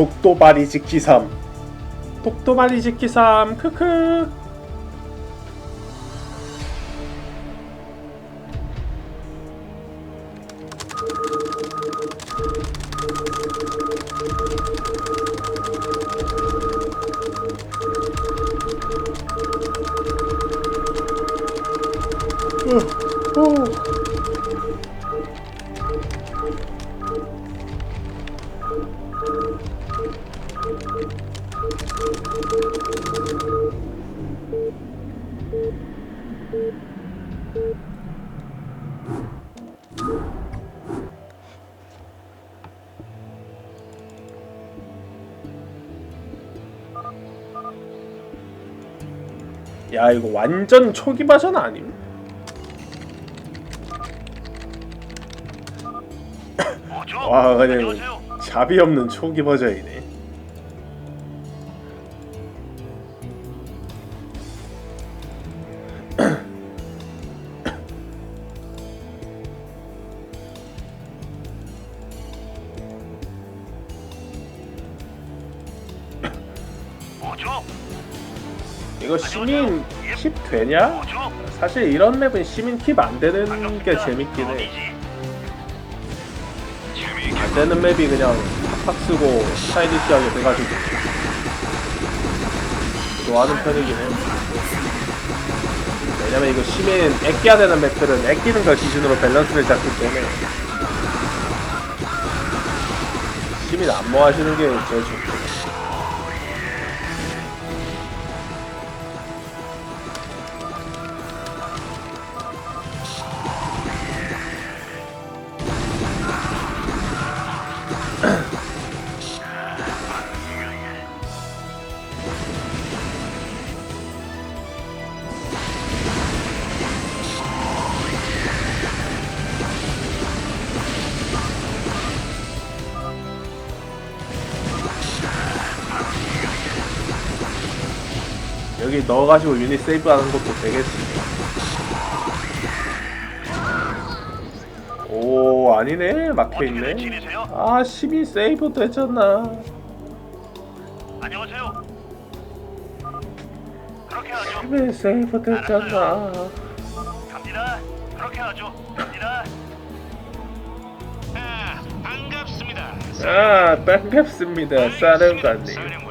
독도바리 지키삼. 독도바리 지키삼 크크 야 이거 완전 초기 버전 아님? 와 그냥. 잡이 없는 초기 버전이네 뭐죠? 이거 시민 킵 되냐? 사실 이런 맵은 시민 킵 안 되는 게 재밌긴 해. 안 되는 맵이 그냥 팍팍 쓰고 스타일리시하게 돼가지고 좋아하는 편이긴 해. 왜냐면 이거 시민 애껴야 되는 맵들은 애끼는 걸 기준으로 밸런스를 잡기 때문에 시민 안모하시는 게 제일 좋고. 여기 넣어가지고 유닛 세이브 하는 것도 되겠지. 오 아니네 막혀 어디를 있네. 지내세요? 아 시민 세이브 됐잖아. 안녕하세요. 그렇게 하죠. 시민 세이브 됐잖아. 갑니다. 그렇게 하죠. 갑니다. 아, 반갑습니다. 아 반갑습니다 사령관님.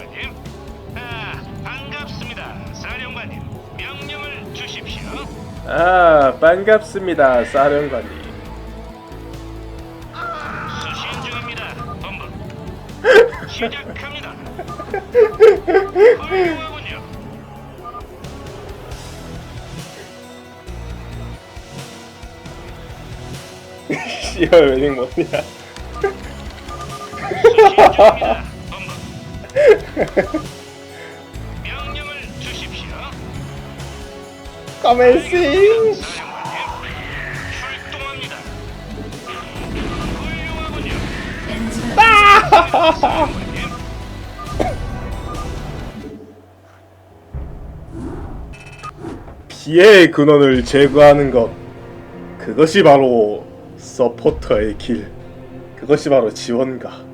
아 반갑습니다 사령관님. 수신 중입니다. 본부. 시작합니다. 훌륭하군요. 씨발 웨딩 뭐냐? 수신 중입니다. 본부. 훌륭하군요. 사령관님. 피해의 근원을 제거하는 것 그것이 바로 서포터의 길 그것이 바로 지원가